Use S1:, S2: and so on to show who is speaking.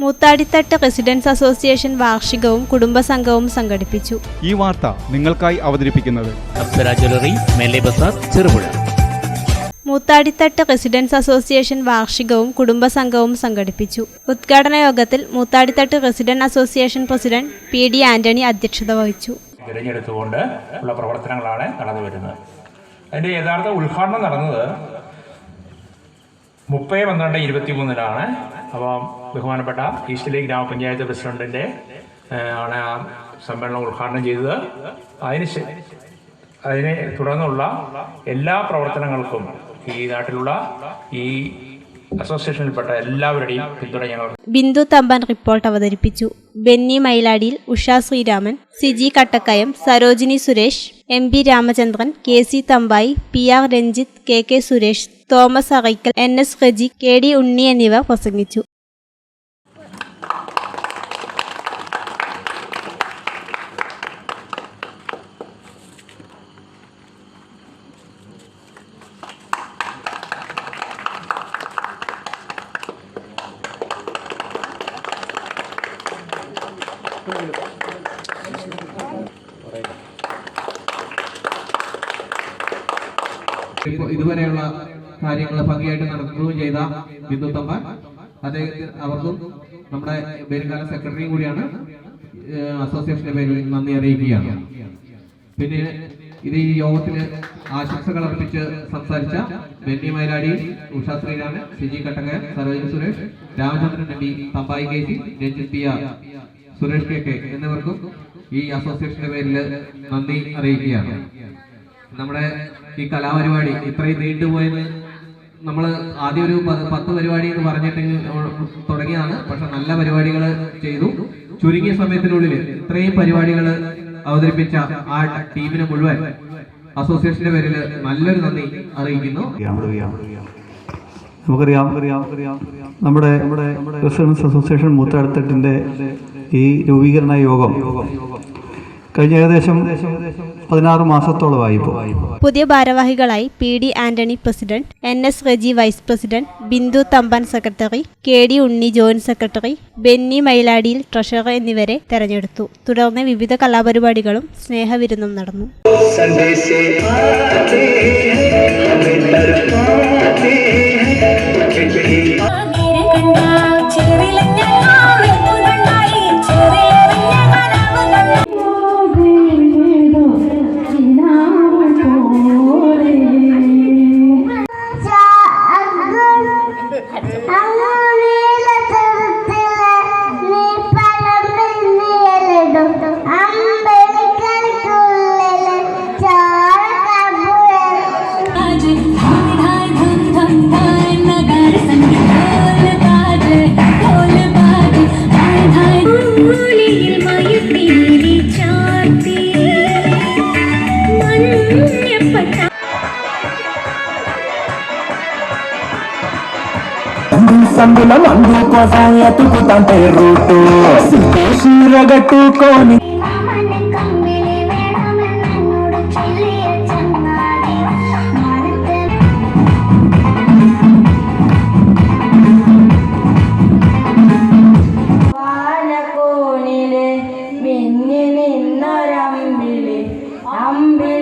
S1: മൂത്താടിത്തട്ട് residence association വാർഷികവും കുടുംബസംഘവും സംഘടിപ്പിച്ചു.
S2: ഈ വാർത്ത നിങ്ങൾക്കായി അവതരിപ്പിക്കുന്നത്
S3: Apsara jewellery Mele Bazar Cherupuzha.
S1: Moothadithattu residence association വാർഷികവും കുടുംബസംഘവും സംഘടിപ്പിച്ചു. ഉദ്ഘാടന യോഗത്തിൽ Moothadithattu resident association president P D Antony അധ്യക്ഷത വഹിച്ചു.
S4: തിരഞ്ഞെടുത്തുകൊണ്ട് ഉള്ള പ്രവർത്തനങ്ങളാണ് നടന്നു വരുന്നത് അതിന്റെ യഥാർത്ഥ ഉദ്ഘാടനം നടന്നത് മുപ്പത് പന്ത്രണ്ട് ഇരുപത്തി മൂന്നിലാണ് അപ്പോൾ ബഹുമാനപ്പെട്ട ഈസ്റ്റ് ലീഗ് ഗ്രാമപഞ്ചായത്ത് പ്രസിഡന്റിന്റെ ആണ് ആ സമ്മേളനം ഉദ്ഘാടനം ചെയ്തത്. അതിന് അതിനെ തുടർന്നുള്ള എല്ലാ പ്രവർത്തനങ്ങൾക്കും ഈ നാട്ടിലുള്ള ഈ അസോസിയേഷനിൽപ്പെട്ട എല്ലാവരുടെയും പിന്തുണ ഞങ്ങൾ
S1: ബിന്ദു തമ്പാൻ റിപ്പോർട്ട് അവതരിപ്പിച്ചു. Benny Mailadiyil Usha Sreeraman Siji Kattakkayam Sarojini Suresh M P Ramachandran K C Thampayi P R Ranjith K K Suresh Thomas Arakkal N S Reji K D Unni എന്നിവർ പ്രസംഗിച്ചു.
S5: ഇപ്പൊ ഇതുവരെയുള്ള കാര്യങ്ങൾ ഭംഗിയായിട്ട് നടത്തുകയും ചെയ്ത ബിന്ദു തമ്പാൻ അദ്ദേഹത്തിന് അവർക്കും നമ്മുടെ പേരുകാല സെക്രട്ടറിയും കൂടിയാണ് അസോസിയേഷന്റെ പേരിൽ നന്ദി അറിയിക്കുകയാണ്. പിന്നെ ഇത് ഈ യോഗത്തിന് ആശംസകൾ അർപ്പിച്ച് സംസാരിച്ച Benny Mailadi Usha Sreeraman Siji Kattakaya Saroji Suresh Ramachandran Nambi Thampayi K C Ranjith P R Suresh K K എന്നിവർക്കും ഈ അസോസിയേഷന്റെ പേരിൽ നന്ദി അറിയിക്കുകയാണ്. നമ്മുടെ ഈ കലാപരിപാടി ഇത്രയും നീണ്ടുപോയത് നമ്മൾ ആദ്യം ഒരു പത് പത്ത് പരിപാടി എന്ന് പറഞ്ഞിട്ട് തുടങ്ങിയതാണ്. പക്ഷെ നല്ല പരിപാടികൾ ചെയ്തു. ചുരുങ്ങിയ സമയത്തിനുള്ളിൽ ഇത്രയും പരിപാടികൾ അവതരിപ്പിച്ച ആ ടീമിന് മുഴുവൻ അസോസിയേഷന്റെ പേരിൽ നല്ലൊരു നന്ദി അറിയിക്കുന്നു.
S6: നമുക്കറിയാം. നമ്മുടെ നമ്മുടെ അസോസിയേഷൻ മൂത്തടുത്തട്ടിന്റെ ഈ രൂപീകരണ യോഗം കഴിഞ്ഞ ഏകദേശം പതിനാറ് മാസത്തോളമായി
S1: പുതിയ ഭാരവാഹികളായി P D Antony president N S Reji vice president Bindu Thampan secretary K D Unni joint secretary Benny Mailadiyil treasurer എന്നിവരെ തെരഞ്ഞെടുത്തു. തുടർന്ന് വിവിധ കലാപരിപാടികളും സ്നേഹവിരുന്നും നടന്നു.
S7: సందుల మందు కోసం ఎతుకుతంటే రూటు
S8: సిరగట్టుకొని നിന്നൊരമ്പിളി അമ്പിളി